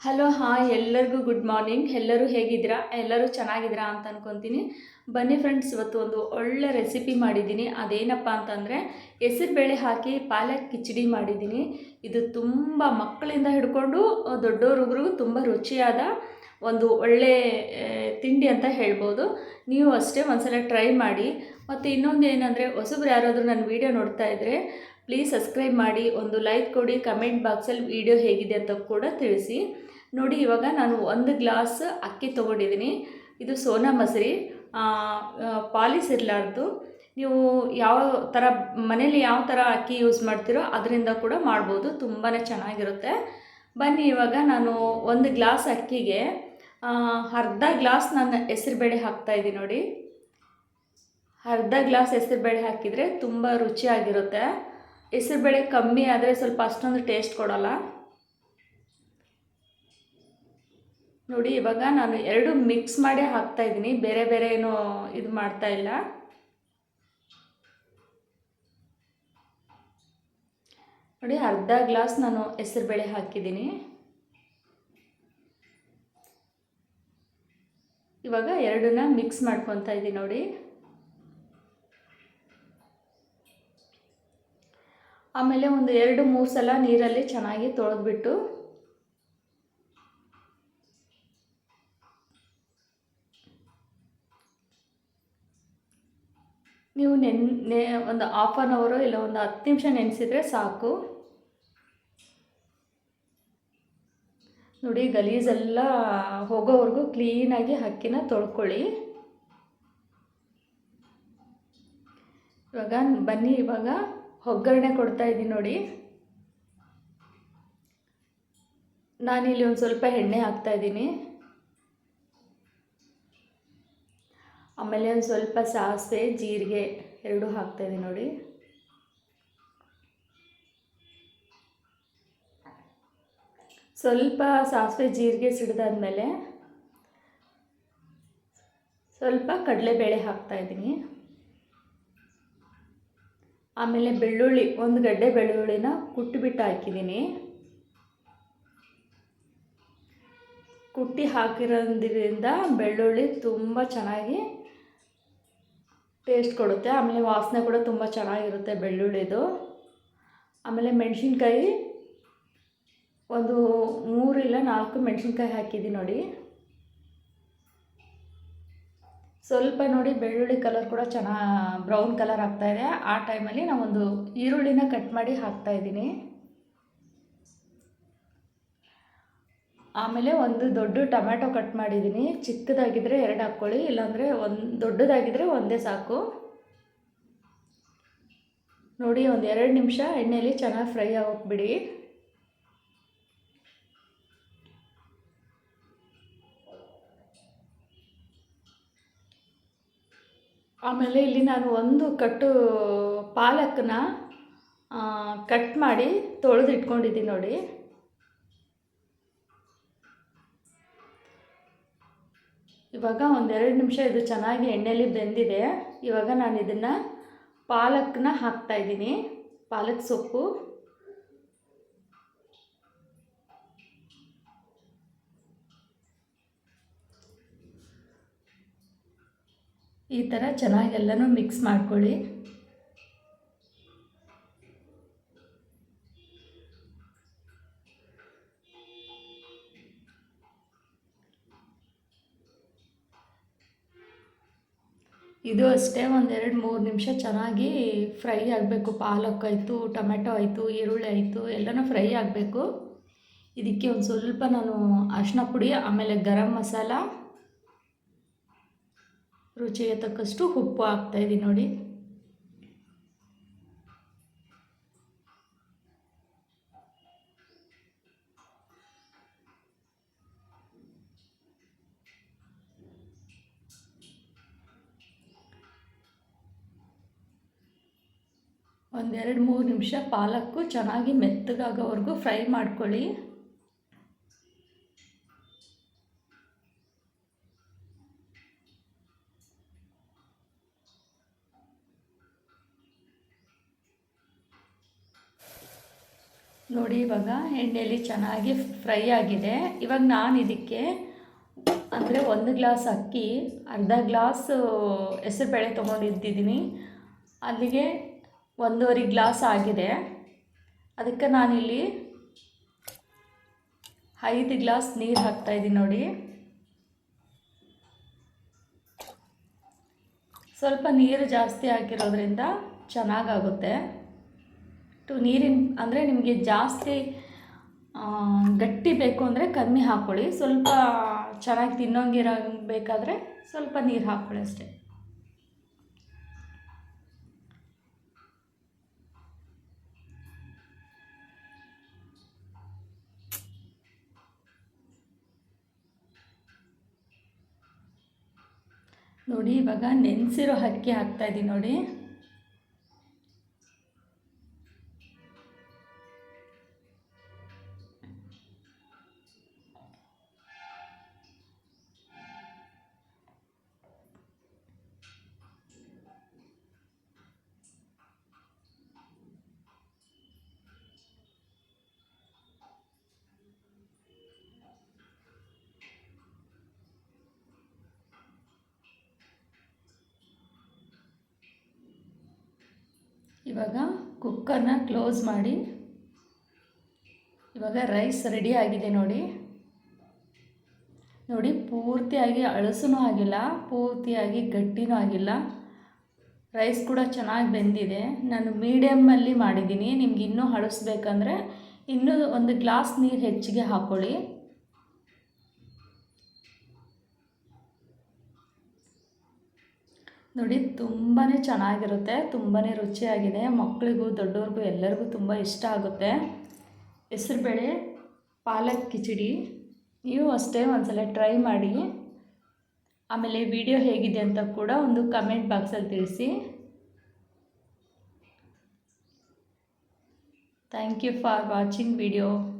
Hello, ಹಾಂ, ಎಲ್ಲರಿಗೂ good morning ಎಲ್ಲರೂ ಹೇಗಿದ್ದೀರಾ? ಎಲ್ಲರೂ ಚೆನ್ನಾಗಿದ್ದೀರಾ ಅಂತ ಅಂದ್ಕೊತೀನಿ ಬನ್ನಿ ಫ್ರೆಂಡ್ಸ್ ಇವತ್ತು ಒಂದು ಒಳ್ಳೆ ರೆಸಿಪಿ ಮಾಡಿದ್ದೀನಿ. ಅದೇನಪ್ಪ ಅಂತಂದರೆ ಹೆಸರುಬೇಳೆ ಹಾಕಿ ಪಾಲಕ್ ಕಿಚಡಿ ಮಾಡಿದ್ದೀನಿ. ಇದು ತುಂಬ ಮಕ್ಕಳಿಂದ ಹಿಡ್ಕೊಂಡು ದೊಡ್ಡವ್ರಿಗೂ ತುಂಬ ರುಚಿಯಾದ ಒಂದು ಒಳ್ಳೆ ತಿಂಡಿ ಅಂತ ಹೇಳ್ಬೋದು. ನೀವು ಅಷ್ಟೇ ಒಂದ್ಸಲ ಟ್ರೈ ಮಾಡಿ. ಮತ್ತು ಇನ್ನೊಂದು ಏನಂದರೆ ಹೊಸಬ್ರು ಯಾರಾದರೂ ನನ್ನ ವೀಡಿಯೋ ನೋಡ್ತಾ ಇದ್ದರೆ ಪ್ಲೀಸ್ ಸಬ್ಸ್ಕ್ರೈಬ್ ಮಾಡಿ, ಒಂದು ಲೈಕ್ ಕೊಡಿ ಕಮೆಂಟ್ ಬಾಕ್ಸಲ್ಲಿ ವಿಡಿಯೋ ಹೇಗಿದೆ ಅಂತ ಕೂಡ ತಿಳಿಸಿ. ನೋಡಿ, ಇವಾಗ ನಾನು ಒಂದು ಗ್ಲಾಸ್ ಅಕ್ಕಿ ತೊಗೊಂಡಿದ್ದೀನಿ. ಇದು ಸೋನಾ ಮಸರಿ. ಪಾಲಿಸ್ ಇರಲಾರ್ದು. ನೀವು ಯಾವ ಥರ ಮನೇಲಿ ಯಾವ ಥರ ಅಕ್ಕಿ ಯೂಸ್ ಮಾಡ್ತೀರೋ ಅದರಿಂದ ಕೂಡ ಮಾಡ್ಬೋದು. ತುಂಬಾ ಚೆನ್ನಾಗಿರುತ್ತೆ. ಬನ್ನಿ, ಇವಾಗ ನಾನು ಒಂದು ಗ್ಲಾಸ್ ಅಕ್ಕಿಗೆ ಅರ್ಧ ಗ್ಲಾಸ್ ನಾನು ಹೆಸರುಬೇಳೆ ಹಾಕ್ತಾಯಿದ್ದೀನಿ ನೋಡಿ. ಅರ್ಧ ಗ್ಲಾಸ್ ಹೆಸರುಬೇಳೆ ಹಾಕಿದರೆ ತುಂಬ ರುಚಿಯಾಗಿರುತ್ತೆ. ಹೆಸರುಬೇಳೆ ಕಮ್ಮಿ ಆದರೆ ಸ್ವಲ್ಪ ಅಷ್ಟೊಂದು ಟೇಸ್ಟ್ ಕೊಡೋಲ್ಲ. ನೋಡಿ, ಇವಾಗ ನಾನು ಎರಡು ಮಿಕ್ಸ್ ಮಾಡಿ ಹಾಕ್ತಾ ಇದ್ದೀನಿ. ಬೇರೆ ಬೇರೆ ಏನು ಇದು ಮಾಡ್ತಾ ಇಲ್ಲ. ನೋಡಿ, ಅರ್ಧ ಗ್ಲಾಸ್ ನಾನು ಹೆಸರುಬೇಳೆ ಹಾಕಿದ್ದೀನಿ. ಇವಾಗ ಎರಡನ್ನ ಮಿಕ್ಸ್ ಮಾಡ್ಕೊತಾ ಇದ್ದೀನಿ ನೋಡಿ. ಆಮೇಲೆ ಒಂದು ಎರಡು ಮೂರು ಸಲ ನೀರಲ್ಲಿ ಚೆನ್ನಾಗಿ ತೊಳೆದ್ಬಿಟ್ಟು ನೀವು ನೆನ್ನೆ ಒಂದು ಹಾಫ್ ಆನ್ ಅವರು ಇಲ್ಲ ಒಂದು ಹತ್ತು ನಿಮಿಷ ನೆನೆಸಿದ್ರೆ ಸಾಕು. ನೋಡಿ ಗಲೀಜೆಲ್ಲ ಹೋಗೋವರೆಗೂ ಕ್ಲೀನಾಗಿ ಅಕ್ಕಿನ ತೊಳ್ಕೊಳ್ಳಿ. ಇವಾಗ ಬನ್ನಿ ಇವಾಗ. ಒಗ್ಗರಣೆ ಕೊಡ್ತಾ ಇದ್ದೀನಿ ನೋಡಿ. ನಾನಿಲ್ಲಿ ಒಂದು ಸ್ವಲ್ಪ ಎಣ್ಣೆ ಹಾಕ್ತಾ ಇದ್ದೀನಿ. ಆಮೇಲೆ ಒಂದು ಸ್ವಲ್ಪ ಸಾಸಿವೆ, ಜೀರಿಗೆ ಎರಡೂ ಹಾಕ್ತಾಯಿದ್ದೀನಿ ನೋಡಿ. ಸ್ವಲ್ಪ ಸಾಸಿವೆ, ಜೀರಿಗೆ ಸಿಡಿದಾದ್ಮೇಲೆ ಸ್ವಲ್ಪ ಕಡಲೆಬೇಳೆ ಹಾಕ್ತಾಯಿದ್ದೀನಿ ಆಮೇಲೆ ಬೆಳ್ಳುಳ್ಳಿ, ಒಂದು ಗಡ್ಡೆ ಬೆಳ್ಳುಳ್ಳಿನ ಕುಟ್ಟಿಬಿಟ್ಟು ಹಾಕಿದ್ದೀನಿ. ಕುಟ್ಟಿ ಹಾಕಿರೋದ್ರಿಂದ ಬೆಳ್ಳುಳ್ಳಿ ತುಂಬ ಚೆನ್ನಾಗಿ ಟೇಸ್ಟ್ ಕೊಡುತ್ತೆ. ಆಮೇಲೆ ವಾಸನೆ ಕೂಡ ತುಂಬ ಚೆನ್ನಾಗಿರುತ್ತೆ ಬೆಳ್ಳುಳ್ಳಿದು. ಆಮೇಲೆ ಮೆಣಸಿನ್ಕಾಯಿ, ಒಂದು ಮೂರು ಇಲ್ಲ ನಾಲ್ಕು ಮೆಣಸಿನ್ಕಾಯಿ ಹಾಕಿದ್ದೀನಿ ನೋಡಿ. ಸ್ವಲ್ಪ ನೋಡಿ ಬೆಳ್ಳುಳ್ಳಿ ಕಲರ್ ಕೂಡ ಚೆನ್ನಾಗಿ ಬ್ರೌನ್ ಕಲರ್ ಆಗ್ತಾ ಇದೆ. ಆ ಟೈಮಲ್ಲಿ ನಾವೊಂದು ಈರುಳ್ಳಿನ ಕಟ್ ಮಾಡಿ ಹಾಕ್ತಾ ಇದ್ದೀನಿ. ಆಮೇಲೆ ಒಂದು ದೊಡ್ಡ ಟೊಮ್ಯಾಟೊ ಕಟ್ ಮಾಡಿದ್ದೀನಿ. ಚಿಕ್ಕದಾಗಿದ್ದರೆ ಎರಡು ಹಾಕ್ಕೊಳ್ಳಿ, ಇಲ್ಲಾಂದರೆ ಒಂದು ದೊಡ್ಡದಾಗಿದ್ದರೆ ಒಂದೇ ಸಾಕು. ನೋಡಿ, ಒಂದು ಎರಡು ನಿಮಿಷ ಎಣ್ಣೆಯಲ್ಲಿ ಚೆನ್ನಾಗಿ ಫ್ರೈ ಆಗೋಗ್ಬಿಡಿ ಆಮೇಲೆ ಇಲ್ಲಿ ನಾನು ಒಂದು ಕಟ್ಟು ಪಾಲಕನ್ನ ಕಟ್ ಮಾಡಿ ತೊಳೆದು ಇಟ್ಕೊಂಡಿದ್ದೀನಿ ನೋಡಿ. ಇವಾಗ ಒಂದೆರಡು ನಿಮಿಷ ಇದು ಚೆನ್ನಾಗಿ ಎಣ್ಣೆಯಲ್ಲಿ ಬೆಂದಿದೆ. ಇವಾಗ ನಾನು ಇದನ್ನು ಪಾಲಕ್ನ ಹಾಕ್ತಾಯಿದ್ದೀನಿ ಪಾಲಕ್ ಸೊಪ್ಪು. ಈ ಥರ ಚೆನ್ನಾಗಿ ಎಲ್ಲನೂ ಮಿಕ್ಸ್ ಮಾಡ್ಕೊಳ್ಳಿ. ಇದು ಅಷ್ಟೇ ಒಂದೆರಡು ಮೂರು ನಿಮಿಷ ಚೆನ್ನಾಗಿ ಫ್ರೈ ಆಗಬೇಕು. ಪಾಲಕ್ ಆಯಿತು, ಟೊಮೆಟೊ ಆಯಿತು, ಈರುಳ್ಳಿ ಆಯಿತು, ಎಲ್ಲನೂ ಫ್ರೈ ಆಗಬೇಕು. ಇದಕ್ಕೆ ಒಂದು ಸ್ವಲ್ಪ ನಾನು ಅರಿಶಿನ ಪುಡಿ, ಆಮೇಲೆ ಗರಂ ಮಸಾಲ ರುಚಿಗೆ ತಕ್ಕಷ್ಟು ಉಪ್ಪು ಹಾಕ್ತಾಯಿದ್ದೀನಿ ನೋಡಿ. ಒಂದೆರಡು ಮೂರು ನಿಮಿಷ ಪಾಲಕ್ಕು ಚೆನ್ನಾಗಿ ಮೆತ್ತಗಾಗೋವರೆಗೂ ಫ್ರೈ ಮಾಡ್ಕೊಳ್ಳಿ. ನೋಡಿ, ಇವಾಗ ಎಣ್ಣೆಯಲ್ಲಿ ಚೆನ್ನಾಗಿ ಫ್ರೈ ಆಗಿದೆ. ಇವಾಗ ನಾನು ಇದಕ್ಕೆ ಅಂದರೆ ಒಂದು ಗ್ಲಾಸ್ ಅಕ್ಕಿ, ಅರ್ಧ ಗ್ಲಾಸ್ ಹೆಸರುಬೇಳೆ ತೊಗೊಂಡಿದ್ದಿದ್ದೀನಿ ಅಲ್ಲಿಗೆ ಒಂದೂವರೆ ಗ್ಲಾಸ್ ಆಗಿದೆ. ಅದಕ್ಕೆ ನಾನಿಲ್ಲಿ ಐದು ಗ್ಲಾಸ್ ನೀರು ಹಾಕ್ತಾಯಿದ್ದೀನಿ ನೋಡಿ. ಸ್ವಲ್ಪ ನೀರು ಜಾಸ್ತಿ ಹಾಕಿರೋದ್ರಿಂದ ಚೆನ್ನಾಗಾಗುತ್ತೆ. ಟು ನೀರಿನ ಅಂದರೆ ನಿಮಗೆ ಜಾಸ್ತಿ ಗಟ್ಟಿ ಬೇಕು ಅಂದರೆ ಕಮ್ಮಿ ಹಾಕ್ಕೊಳ್ಳಿ ಸ್ವಲ್ಪ ಚೆನ್ನಾಗಿ ತಿನ್ನೋಂಗಿರ ಬೇಕಾದರೆ ಸ್ವಲ್ಪ ನೀರು ಹಾಕ್ಕೊಳ್ಳಿ ಅಷ್ಟೇ. ನೋಡಿ, ಇವಾಗ ನೆನೆಸಿರೋ ಅಕ್ಕಿ ಹಾಕ್ತಾಯಿದ್ದೀನಿ ನೋಡಿ. ಇವಾಗ ಕುಕ್ಕರ್ನ ಕ್ಲೋಸ್ ಮಾಡಿ. ಇವಾಗ ರೈಸ್ ರೆಡಿ ಆಗಿದೆ ನೋಡಿ. ನೋಡಿ, ಪೂರ್ತಿಯಾಗಿ ಅಳಸೂ ಆಗಿಲ್ಲ, ಪೂರ್ತಿಯಾಗಿ ಗಟ್ಟಿನೂ ಆಗಿಲ್ಲ. ರೈಸ್ ಕೂಡ ಚೆನ್ನಾಗಿ ಬೆಂದಿದೆ. ನಾನು ಮೀಡಿಯಮ್ಮಲ್ಲಿ ಮಾಡಿದ್ದೀನಿ. ನಿಮ್ಗೆ ಇನ್ನೂ ಹಳಸ್ಬೇಕಂದ್ರೆ ಇನ್ನೂ ಒಂದು ಗ್ಲಾಸ್ ನೀರು ಹೆಚ್ಚಿಗೆ ಹಾಕ್ಕೊಳ್ಳಿ ನೋಡಿ ತುಂಬಾ ಚೆನ್ನಾಗಿರುತ್ತೆ ತುಂಬಾ ರುಚಿಯಾಗಿದೆ. ಮಕ್ಕಳಿಗೂ ದೊಡ್ಡವ್ರಿಗೂ ಎಲ್ಲರಿಗೂ ತುಂಬ ಇಷ್ಟ ಆಗುತ್ತೆ. ಹೆಸರುಬೇಳೆ ಪಾಲಕ್ ಕಿಚಡಿ. ನೀವು ಅಷ್ಟೇ ಒಂದ್ಸಲ ಟ್ರೈ ಮಾಡಿ. ಆಮೇಲೆ ವಿಡಿಯೋ ಹೇಗಿದೆ ಅಂತ ಕೂಡ ಒಂದು ಕಮೆಂಟ್ ಬಾಕ್ಸಲ್ಲಿ ತಿಳಿಸಿ. Thank you for watching video.